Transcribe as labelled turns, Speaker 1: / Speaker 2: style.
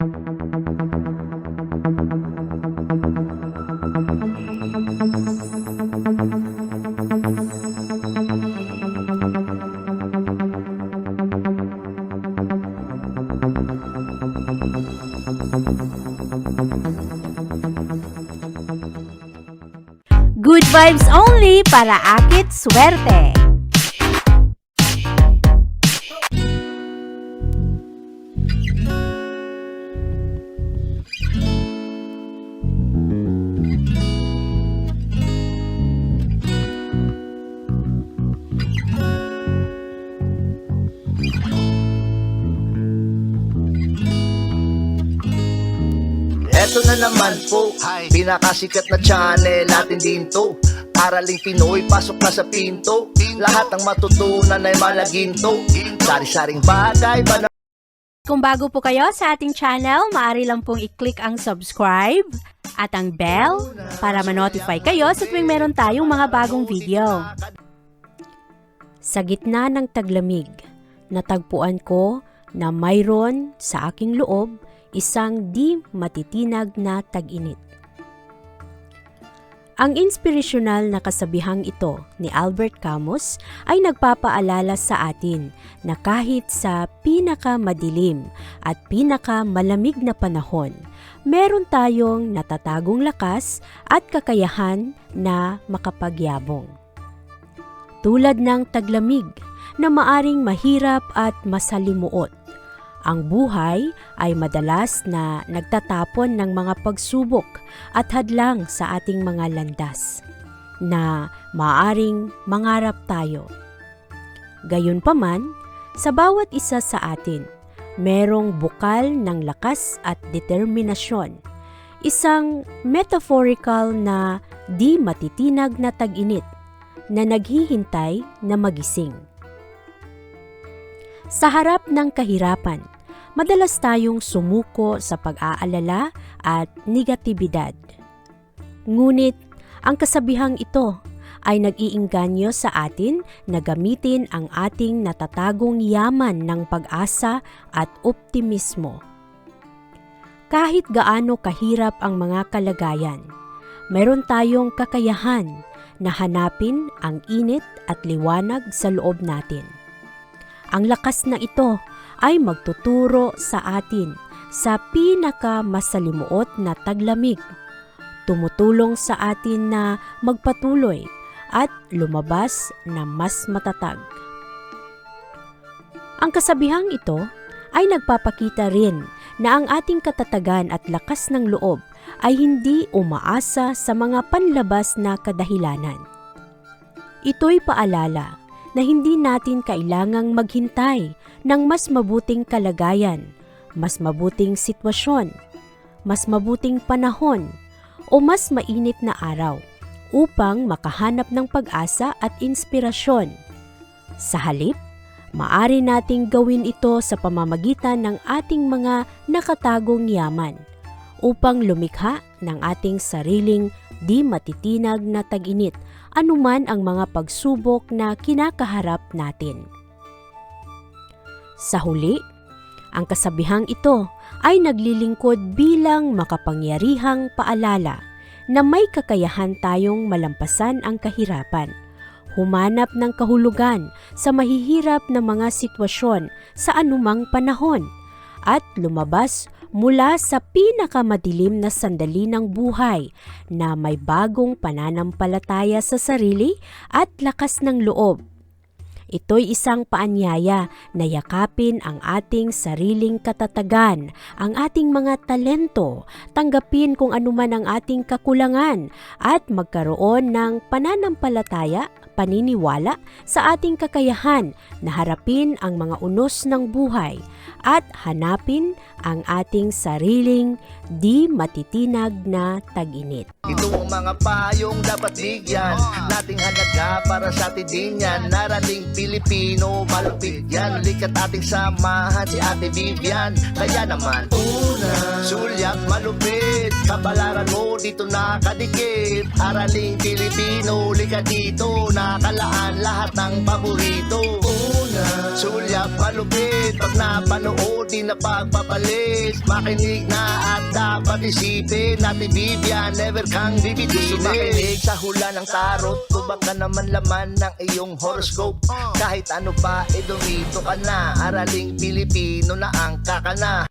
Speaker 1: Good vibes only para akit swerte.
Speaker 2: Eto na naman po, pinakasikat na channel natin din to Araling Pinoy, pasok na sa pinto. Lahat ng matutunan ay malaginto. Sari-saring bagay ba na
Speaker 1: Kung bago po kayo sa ating channel, maaari lang pong i-click ang subscribe at ang bell para ma-notify kayo sa tuwing meron tayong mga bagong video. Sa gitna ng taglamig, natagpuan ko na mayroon sa aking loob isang di matitinag na tag-init. Ang inspirasyonal na kasabihang ito ni Albert Camus ay nagpapaalala sa atin na kahit sa pinakamadilim at pinakamalamig na panahon, meron tayong natatagong lakas at kakayahan na makapagyabong. Tulad ng taglamig na maaring mahirap at masalimuot, ang buhay ay madalas na nagtatapon ng mga pagsubok at hadlang sa ating mga landas na maaring mangarap tayo. Gayunpaman, sa bawat isa sa atin, merong bukal ng lakas at determinasyon. Isang metaphorical na di matitinag na tag-init na naghihintay na magising. Sa harap ng kahirapan, madalas tayong sumuko sa pag-aalala at negatibidad. Ngunit ang kasabihang ito ay nag-iinganyo sa atin na gamitin ang ating natatagong yaman ng pag-asa at optimismo. Kahit gaano kahirap ang mga kalagayan, mayroon tayong kakayahan na hanapin ang init at liwanag sa loob natin. Ang lakas na ito ay magtuturo sa atin sa pinakamasalimuot na taglamig. Tumutulong sa atin na magpatuloy at lumabas na mas matatag. Ang kasabihang ito ay nagpapakita rin na ang ating katatagan at lakas ng loob ay hindi umaasa sa mga panlabas na kadahilanan. Ito'y paalala na hindi natin kailangang maghintay ng mas mabuting kalagayan, mas mabuting sitwasyon, mas mabuting panahon, o mas mainit na araw upang makahanap ng pag-asa at inspirasyon. Sa halip, maari nating gawin ito sa pamamagitan ng ating mga nakatagong yaman upang lumikha ng ating sariling di matitinag na tag-init anuman ang mga pagsubok na kinakaharap natin. Sa huli, ang kasabihang ito ay naglilingkod bilang makapangyarihang paalala na may kakayahan tayong malampasan ang kahirapan, humanap ng kahulugan sa mahihirap na mga sitwasyon sa anumang panahon, at lumabas mula sa pinakamadilim na sandali ng buhay na may bagong pananampalataya sa sarili at lakas ng loob. Ito'y isang paanyaya na yakapin ang ating sariling katatagan, ang ating mga talento, tanggapin kung anuman ang ating kakulangan, at magkaroon ng pananampalataya, paniniwala sa ating kakayahan na harapin ang mga unos ng buhay at hanapin ang ating sariling di matitinag na tag-init.
Speaker 2: Ito ang mga payong dapat bigyan. Nating halaga para sa atin din yan. Narating Pilipino, malupit yan. Likat ating samahan si Ate Vivian. Kaya naman Una Sulyak malupit Kabalaran mo dito nakadikit. Araling Pilipino, likat dito. Nakalaan lahat ng paborito. Muna Sulyap malupit. Pag napanood di na pagpapalit Makinig na at dapat isipin Natin Vivian never kang bibitinin Sumakinig sa hula ng tarot Tubak ka naman laman ng iyong horoscope. Kahit ano pa, eh dumito ka na. Araling Pilipino na ang kakana